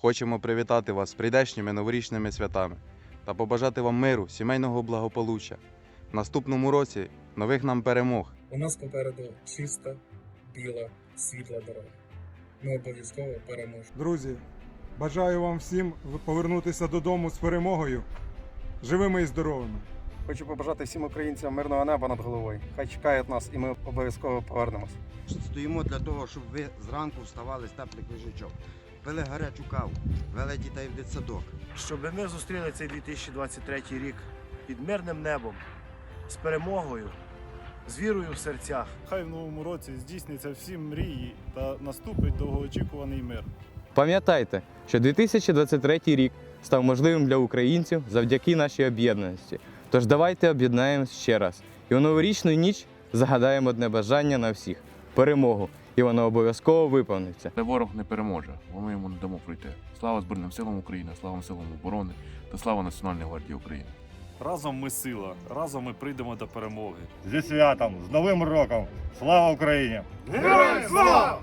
Хочемо привітати вас з прийдешніми новорічними святами та побажати вам миру, сімейного благополуччя. В наступному році нових нам перемог. У нас попереду чиста, біла, світла дорога. Ми обов'язково переможемо. Друзі, бажаю вам всім повернутися додому з перемогою, живими і здоровими. Хочу побажати всім українцям мирного неба над головою. Хай чекають нас, і ми обов'язково повернемось. Стоїмо для того, щоб ви зранку вставали з теплих лежачок, пили гарячу каву, вели дітей в дитсадок. щоб ми зустріли цей 2023 рік під мирним небом, з перемогою, з вірою в серцях. Хай в новому році здійсняться всі мрії та наступить довгоочікуваний мир. Пам'ятайте, що 2023 рік став можливим для українців завдяки нашій об'єднаності. Тож давайте об'єднаємось ще раз і у новорічну ніч загадаємо одне бажання на всіх перемогу, і вона обов'язково виповниться. Та ворог не переможе, бо ми йому не дамо пройти. Слава Збройним силам України, слава силам оборони та слава Національної гвардії України. Разом ми сила, разом ми прийдемо до перемоги. Зі святом, з Новим роком! Слава Україні! Героям слава!